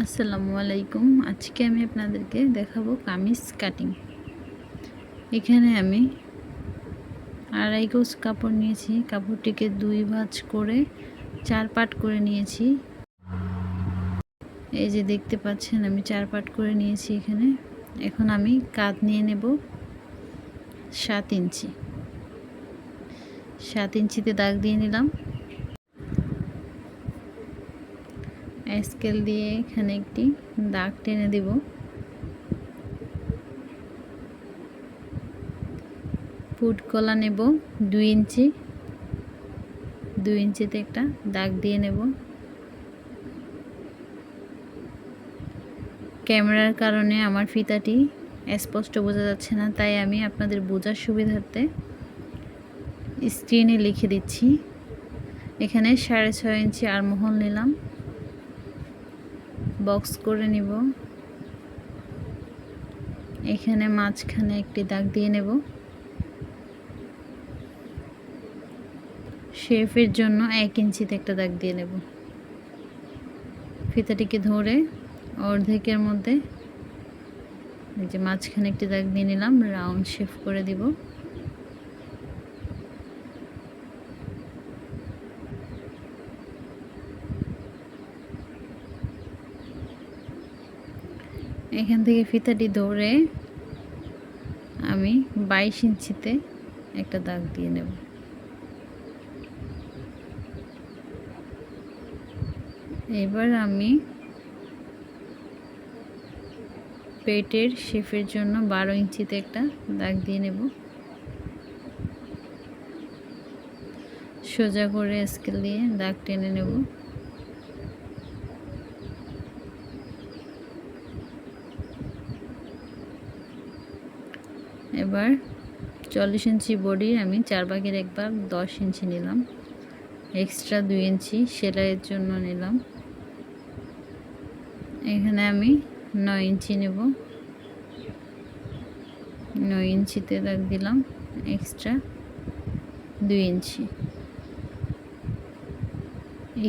আসসালামু আলাইকুম। আজকে আমি আপনাদেরকে দেখাবো কামিজ কাটিং এখানে আমি আড়াই গোজ কাপড় নিয়েছি। কাপড়টিকে দুই ভাঁজ করে চার পাট করে নিয়েছি। এই যে দেখতে পাচ্ছেন, আমি চার পাট করে নিয়েছি এখানে। এখন আমি কাঁধ নিয়ে নেব সাত ইঞ্চি। সাত ইঞ্চিতে দাগ দিয়ে নিলাম। স্কেল দিয়ে এখানে একটি দাগ টেনে দেব। ফুট কলা নেব দুই ইঞ্চি। দুই ইঞ্চিতে একটা দাগ দিয়ে নেব। ক্যামেরার কারণে আমার ফিতাটি স্পষ্ট বোঝা যাচ্ছে না, তাই আমি আপনাদের বোঝার সুবিধার্থে স্ক্রিনে লিখে দিচ্ছি। এখানে সাড়ে ছয় ইঞ্চি আরমহল নিলাম। বক্স করে নিব। এখানে মাঝখানে একটি দাগ দিয়ে নেব। শেফের জন্য এক ইঞ্চিতে একটা দাগ দিয়ে নেব। ফিতাটিকে ধরে অর্ধেকের মধ্যে যে মাঝখানে একটি দাগ দিয়ে নিলাম, রাউন্ড শেফ করে দিব। এখান থেকে ফিতাটি ধরে আমি বাইশ ইঞ্চিতে একটা দাগ দিয়ে নেব। এবার আমি পেটের শেফের জন্য বারো ইঞ্চিতে একটা দাগ দিয়ে নেব। সোজা করে স্কেল দিয়ে দাগ টেনে নেব। এবার চল্লিশ ইঞ্চি বডির আমি চার ভাগের এক ভাগ দশ ইঞ্চি নিলাম। এক্সট্রা দুই ইঞ্চি সেলাইয়ের জন্য নিলাম। এখানে আমি নয় ইঞ্চি নেব। নয় ইঞ্চিতে দাগ দিলাম এক্সট্রা দুই ইঞ্চি।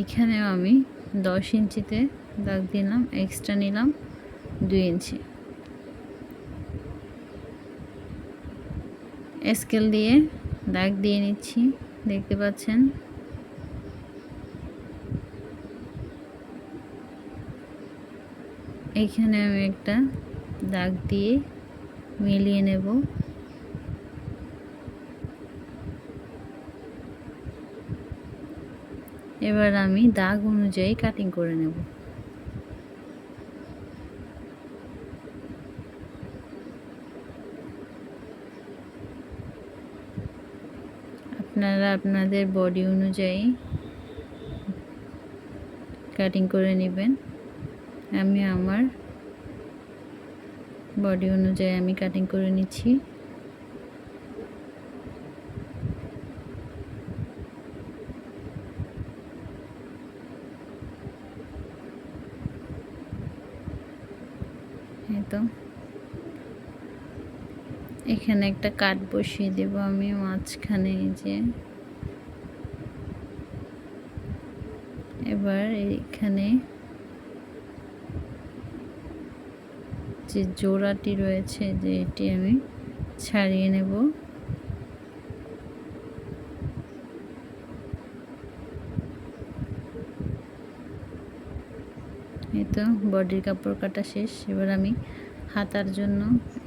এখানেও আমি দশ ইঞ্চিতে দাগ দিলাম এক্সট্রা নিলাম দুই ইঞ্চি। স্কেল দিয়ে দাগ দিয়ে নিচ্ছি, দেখতে পাচ্ছেন। এখানে আমি একটা দাগ দিয়ে মিলিয়ে নেব। এবার আমি দাগ অনুযায়ী কাটিং করে নেব। আপনারা আপনাদের বডি অনুযায়ী কাটিং করে নেবেন। আমি আমার বডি অনুযায়ী আমি কাটিং করে নিচ্ছি। তো। এখানে একটা কাঠ বসিয়ে দেব আমি মাঝখানে যে। এবার এখানে যে জোড়াটি রয়েছে, যে এটি আমি ছাড়িয়ে নেব। এই তো, বডির কাপড় কাটা শেষ। এবার আমি হাতার জন্য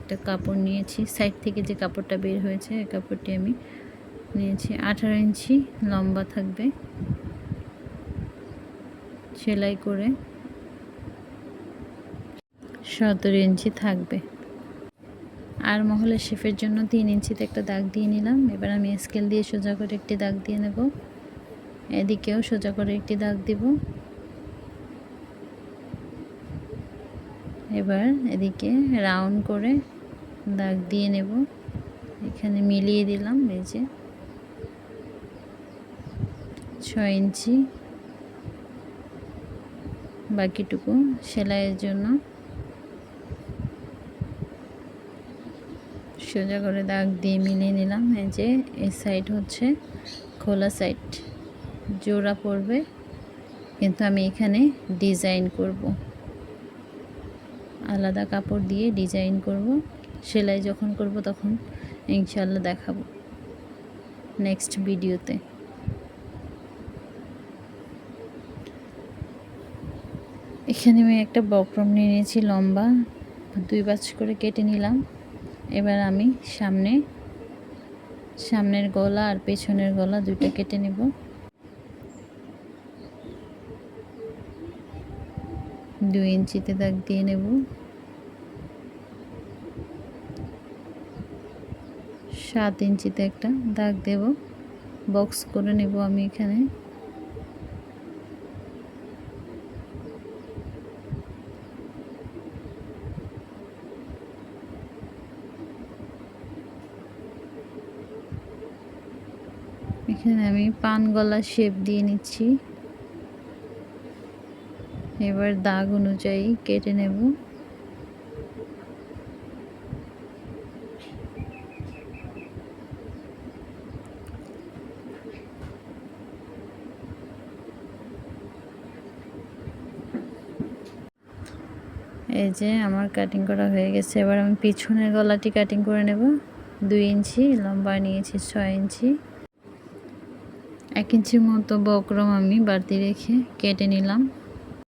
একটা কাপড় নিয়েছি। সাইড থেকে যে কাপড়টা বের হয়েছে, এই কাপড়টি আমি নিয়েছি। আঠারো ইঞ্চি লম্বা থাকবে। সেলাই করে সতেরো ইঞ্চি থাকবে। আর মহলের শেফের জন্য তিন ইঞ্চিতে একটা দাগ দিয়ে নিলাম। এবার আমি স্কেল দিয়ে সোজা করে একটি দাগ দিয়ে নেব। এদিকেও সোজা করে একটি দাগ দিব। এবার এদিকে রাউন্ড করে দাগ দিয়ে নেব। এখানে মিলিয়ে দিলাম, এই যে। ছয় ইঞ্চি বাকিটুকু সেলাইয়ের জন্য। সোজা করে দাগ দিয়ে মিলিয়ে নিলাম, এই যে এই সাইড হচ্ছে খোলা সাইড জোড়া পড়বে, কিন্তু আমি এখানে ডিজাইন করব। আলাদা কাপড় দিয়ে ডিজাইন করব। সেলাই যখন করব তখন ইনশাল্লাহ দেখাবো নেক্সট ভিডিওতে। এখানে আমি একটা বক্রম নিয়ে নিয়েছি লম্বা, দুই বাজ করে কেটে নিলাম। এবার আমি সামনে, সামনের গলা আর পেছনের গলা দুইটা কেটে নেব। দুই ইঞ্চিতে দাগ দিয়ে নেব। সাত ইঞ্চিতে একটা দাগ দেব। বক্স করে নেব আমি এখানে। এখানে আমি পান গলা শেপ দিয়ে নিচ্ছি। এবার দাগ অনুযায়ী কেটে নেব। এই যে আমার কাটিং করা হয়ে গেছে। এবার আমি পিছনের গলাটি কাটিং করে নেব। দুই ইঞ্চি, লম্বা নিয়েছি ছয় ইঞ্চি। এক ইঞ্চির মতো বক্রম আমি বাড়তি রেখে কেটে নিলাম।